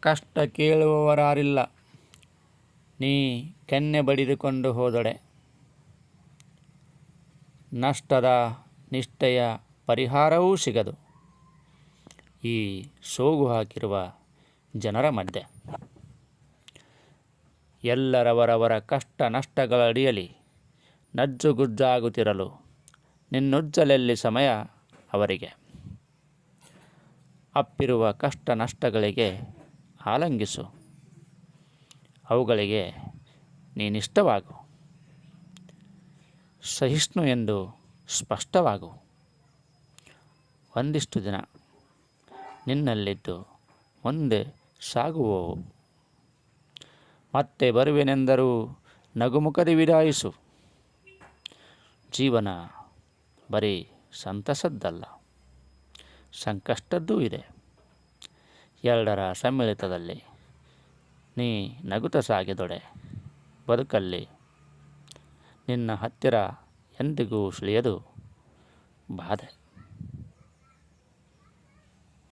ಕಷ್ಟ ಕೇಳುವವರಾರಿಲ್ಲ. ನೀ ಕೆನ್ನೆ ಬಡಿದುಕೊಂಡು ಹೋದಡೆ. ನಷ್ಟದ ನಿಷ್ಠೆಯ ಪರಿಹಾರವೂ ಸಿಗದು. ಈ ಸೋಗು ಹಾಕಿರುವ ಜನರ ಮಧ್ಯೆ. ಎಲ್ಲರವರವರ ಕಷ್ಟ ನಷ್ಟಗಳ ಅಡಿಯಲ್ಲಿ ನಜ್ಜುಗುಜ್ಜಾಗುತ್ತಿರಲು ನಿನ್ನುಜ್ಜಲೆಲ್ಲಿ ಸಮಯ ಅವರಿಗೆ. ಅಪ್ಪಿರುವ ಕಷ್ಟ ನಷ್ಟಗಳಿಗೆ ಆಲಂಗಿಸು. ಅವುಗಳಿಗೆ ನೀನಿಷ್ಟವಾಗು. ಸಹಿಷ್ಣು ಎಂದು ಸ್ಪಷ್ಟವಾಗು. ಒಂದಿಷ್ಟು ದಿನ ನಿನ್ನಲ್ಲಿದ್ದು ಮುಂದೆ ಸಾಗುವವು. ಮತ್ತೆ ಬರುವೆನೆಂದರೂ ನಗುಮುಖದಿ ವಿದಾಯಿಸು ಜೀವನ ಬರೀ ಸಂತಸದ್ದಲ್ಲ, ಸಂಕಷ್ಟದ್ದೂ ಇದೆ. ಎರಡರ ಸಮ್ಮಿಳಿತದಲ್ಲಿ. ನೀ ನಗುತ ಸಾಗಿದೊಡೆ ಬದುಕಲ್ಲಿ. ನಿನ್ನ ಹತ್ತಿರ ಎಂದಿಗೂ ಸುಳಿಯದು ಬಾಧೆ.